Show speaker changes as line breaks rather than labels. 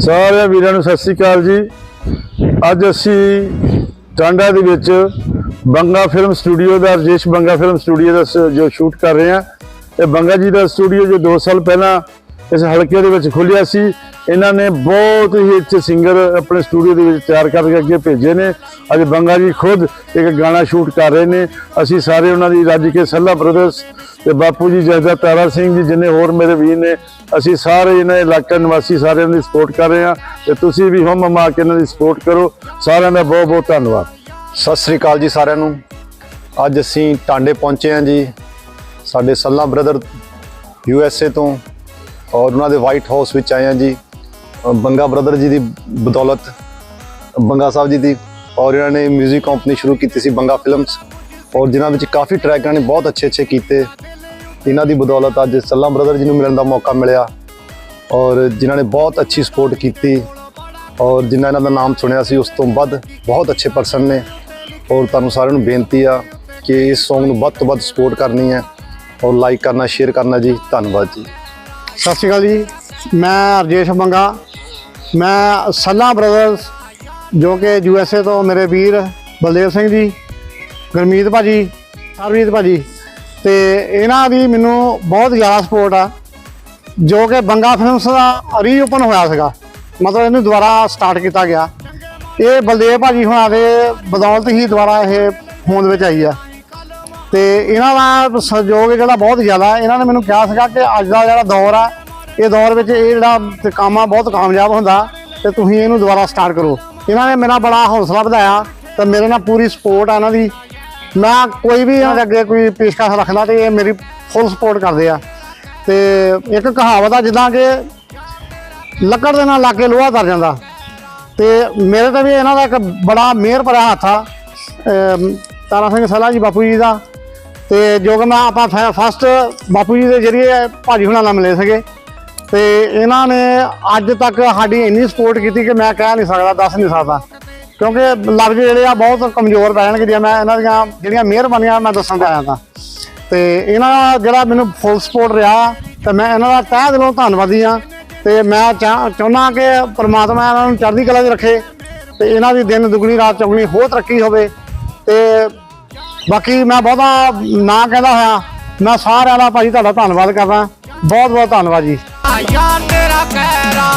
ਸਾਰਿਆਂ ਵੀਰਾਂ ਨੂੰ ਸਤਿ ਸ੍ਰੀ ਅਕਾਲ ਜੀ। ਅੱਜ ਅਸੀਂ ਟਾਂਡਾ ਦੇ ਵਿੱਚ ਬੰਗਾ ਫਿਲਮ ਸਟੂਡੀਓ ਦਾ, ਰਜੇਸ਼ ਬੰਗਾ ਫਿਲਮ ਸਟੂਡੀਓ ਦਾ ਸ- ਜੋ ਸ਼ੂਟ ਕਰ ਰਹੇ ਹਾਂ। ਇਹ ਬੰਗਾ ਜੀ ਦਾ ਸਟੂਡੀਓ ਜੋ 2 ਸਾਲ ਪਹਿਲਾਂ ਇਸ ਹਲਕੇ ਦੇ ਵਿੱਚ ਖੁੱਲਿਆ ਸੀ। ਇਹਨਾਂ ਨੇ ਬਹੁਤ ਹੀ ਅੱਛੇ ਸਿੰਗਰ ਆਪਣੇ ਸਟੂਡੀਓ ਦੇ ਵਿੱਚ ਤਿਆਰ ਕਰਕੇ ਅੱਗੇ ਭੇਜੇ ਨੇ। ਅੱਜ ਬੰਗਾ ਜੀ ਖੁਦ ਇੱਕ ਗਾਣਾ ਸ਼ੂਟ ਕਰ ਰਹੇ ਨੇ। ਅਸੀਂ ਸਾਰੇ ਉਹਨਾਂ ਦੀ ਰੱਜ ਕੇ ਸੱਲਾ ਬ੍ਰਦਰਸ ਤੇ ਬਾਪੂ ਜੀ ਜੈਦਾ ਤਾਰਾ ਸਿੰਘ ਜੀ ਜਿੰਨੇ ਹੋਰ ਮੇਰੇ ਵੀਰ ਨੇ, ਅਸੀਂ ਸਾਰੇ ਇਹਨਾਂ ਇਲਾਕਾ ਨਿਵਾਸੀ ਸਾਰਿਆਂ ਦੀ ਸਪੋਰਟ ਕਰ ਰਹੇ ਹਾਂ ਤੇ ਤੁਸੀਂ ਵੀ ਹਮ ਮਾ ਕੇ ਇਹਨਾਂ ਦੀ ਸਪੋਰਟ ਕਰੋ। ਸਾਰਿਆਂ ਦਾ ਬਹੁਤ ਬਹੁਤ ਧੰਨਵਾਦ।
ਸਤਿ ਸ੍ਰੀ ਅਕਾਲ ਜੀ ਸਾਰਿਆਂ ਨੂੰ। ਅੱਜ ਅਸੀਂ ਟਾਂਡੇ ਪਹੁੰਚੇ ਹਾਂ ਜੀ ਸਾਡੇ Salla brother U S A ਤੋਂ। ਔਰ ਉਹਨਾਂ ਦੇ ਵਾਈਟ ਹਾਊਸ ਵਿੱਚ ਆਏ ਹਾਂ ਜੀ। ਬੰਗਾ ਬ੍ਰਦਰ ਜੀ ਦੀ ਬਦੌਲਤ, ਬੰਗਾ ਸਾਹਿਬ ਜੀ ਦੀ। ਔਰ ਇਹਨਾਂ ਨੇ 뮤직 ਕੰਪਨੀ ਸ਼ੁਰੂ ਕੀਤੀ ਸੀ ਬੰਗਾ ਫਿਲਮਸ ਔਰ ਜਿਨ੍ਹਾਂ ਵਿੱਚ ਕਾਫੀ ਟਰੈਕਾਂ ਨੇ ਬਹੁਤ ਅੱਛੇ ਅੱਛੇ ਕੀਤੇ। ਇਹਨਾਂ ਦੀ ਬਦੌਲਤ ਅੱਜ ਸੱਲਾ ਬ੍ਰਦਰ ਜੀ ਨੂੰ ਮਿਲਣ ਦਾ ਮੌਕਾ ਮਿਲਿਆ। ਔਰ ਜਿਨ੍ਹਾਂ ਨੇ ਬਹੁਤ ਅੱਛੀ ਸਪੋਰਟ ਕੀਤੀ। ਔਰ ਜਿਨ੍ਹਾਂ ਇਹਨਾਂ ਦਾ ਨਾਮ ਸੁਣਿਆ ਸੀ ਉਸ ਤੋਂ ਵੱਧ ਬਹੁਤ ਅੱਛੇ ਪਰਸਨ ਨੇ। ਔਰ ਤੁਹਾਨੂੰ ਸਾਰਿਆਂ ਨੂੰ ਬੇਨਤੀ ਆ ਕਿ ਇਸ Song ਨੂੰ ਵੱਧ ਤੋਂ ਵੱਧ ਸਪੋਰਟ ਕਰਨੀ ਹੈ। ਔਰ ਲਾਈਕ ਕਰਨਾ ਸ਼ੇਅਰ ਕਰਨਾ ਜੀ। ਧੰਨਵਾਦ ਜੀ।
ਸਤਿ ਸ਼੍ਰੀ ਅਕਾਲ ਜੀ। ਮੈਂ ਰਜੇਸ਼ ਮੰਗਾ ਮੈਂ ਸੱਲਾ ਬ੍ਰਦਰਸ ਜੋ ਕਿ ਯੂ ਐਸ ਏ ਤੋਂ ਮੇਰੇ ਵੀਰ ਬਲਦੇਵ ਸਿੰਘ ਜੀ, ਗੁਰਮੀਤ ਭਾਜੀ ਸਰਵੀਤ ਭਾਜੀ। ਤੇ ਇਹਨਾਂ ਦੀ ਮੈਨੂੰ ਬਹੁਤ ਜ਼ਿਆਦਾ ਸਪੋਰਟ ਆ, ਜੋ ਕਿ ਬੰਗਾ ਫਿਲਮਸ ਦਾ ਰੀਓਪਨ ਹੋਇਆ ਸੀਗਾ। ਮਤਲਬ ਇਹਨੂੰ ਦੁਬਾਰਾ ਸਟਾਰਟ ਕੀਤਾ ਗਿਆ। ਇਹ ਬਲਦੇਵ ਭਾਜੀ ਹੁਣਾਂ ਦੇ ਬਦੌਲਤ ਹੀ ਦੁਬਾਰਾ ਇਹ ਹੋਂਦ ਵਿੱਚ ਆਈ ਆ। ਤੇ ਇਹਨਾਂ ਦਾ ਸਹਿਯੋਗ ਜਿਹੜਾ ਬਹੁਤ ਜ਼ਿਆਦਾ ਇਹਨਾਂ ਨੇ ਮੈਨੂੰ ਕਿਹਾ ਸੀਗਾ ਕਿ ਅੱਜ ਦਾ ਜਿਹੜਾ ਦੌਰ ਆ, ਇਹ ਦੌਰ ਵਿੱਚ ਇਹ ਜਿਹੜਾ ਕੰਮ ਆ ਬਹੁਤ ਕਾਮਯਾਬ ਹੁੰਦਾ, ਤੇ ਤੁਸੀਂ ਇਹਨੂੰ ਦੁਬਾਰਾ ਸਟਾਰਟ ਕਰੋ। ਇਹਨਾਂ ਨੇ ਮੇਰਾ ਬੜਾ ਹੌਸਲਾ ਵਧਾਇਆ ਤੇ ਮੇਰੇ ਨਾਲ ਪੂਰੀ ਸਪੋਰਟ ਆ ਇਹਨਾਂ ਦੀ। ਮੈਂ ਕੋਈ ਵੀ ਇਹਨਾਂ ਦੇ ਅੱਗੇ ਕੋਈ ਪੇਸ਼ਕਸ਼ ਰੱਖਦਾ ਤੇ ਇਹ ਮੇਰੀ ਫੁੱਲ ਸਪੋਰਟ ਕਰਦੇ ਆ। ਤੇ ਇੱਕ ਕਹਾਵਤ ਆ, ਜਿੱਦਾਂ ਕਿ ਲੱਕੜ ਦੇ ਨਾਲ ਲਾ ਕੇ ਲੋਹਾ ਤਰ ਜਾਂਦਾ। ਤੇ ਮੇਰੇ ਤੇ ਵੀ ਇਹਨਾਂ ਦਾ ਇੱਕ ਬੜਾ ਮਿਹਰ ਭਰਿਆ ਹੱਥ ਆ। ਤਾਰਾ ਸਿੰਘ ਸਲਾ ਜੀ ਬਾਪੂ ਜੀ ਦਾ ਤੇ ਜੋ ਕਿ ਮੈਂ ਆਪਾਂ ਫਸਟ ਬਾਪੂ ਜੀ ਦੇ ਜਰੀਏ ਭਾਜੀ ਹੁਣਾਂ ਨਾਲ ਮਿਲੇ ਸੀਗੇ। ਤੇ ਇਹਨਾਂ ਨੇ ਅੱਜ ਤੱਕ ਸਾਡੀ ਇੰਨੀ ਸਪੋਰਟ ਕੀਤੀ ਕਿ ਮੈਂ ਕਹਿ ਨਹੀਂ ਸਕਦਾ, ਦੱਸ ਨਹੀਂ ਸਕਦਾ। ਕਿਉਂਕਿ ਲਫ਼ਜ਼ ਜਿਹੜੇ ਆ ਬਹੁਤ ਕਮਜ਼ੋਰ ਪੈ ਜਾਣਗੇ ਜੇ ਮੈਂ ਇਹਨਾਂ ਦੀਆਂ ਜਿਹੜੀਆਂ ਮਿਹਰਬਾਨੀਆਂ ਮੈਂ ਦੱਸਣ ਤੇ ਆਇਆ ਤਾਂ। ਤੇ ਇਹਨਾਂ ਦਾ ਜਿਹੜਾ ਮੈਨੂੰ ਫੁੱਲ ਸਪੋਰਟ ਰਿਹਾ ਤੇ ਮੈਂ ਇਹਨਾਂ ਦਾ ਤਹਿ ਦਿਲੋਂ ਧੰਨਵਾਦੀ ਆ ਤੇ ਮੈਂ ਚਾਹ- ਚਾਹੁੰਦਾ ਕਿ ਪ੍ਰਮਾਤਮਾ ਇਹਨਾਂ ਨੂੰ ਚੜ੍ਹਦੀ ਕਲਾ 'ਚ ਰੱਖੇ ਤੇ ਇਹਨਾਂ ਦੀ ਦਿਨ ਦੁਗਣੀ ਰਾਤ ਚੌਗਣੀ ਹੋਰ ਤਰੱਕੀ ਹੋਵੇ। ਤੇ ਬਾਕੀ ਮੈਂ ਬਹੁਤਾ ਨਾ ਕਹਿੰਦਾ ਹੋਇਆ। ਮੈਂ ਸਾਰਿਆਂ ਦਾ ਭਾਜੀ ਤੁਹਾਡਾ ਧੰਨਵਾਦ ਕਰਦਾ। ਬਹੁਤ ਬਹੁਤ ਧੰਨਵਾਦ ਜੀ।
ਯਾਰ ਤੇਰਾ ਕਹਿਰਾ।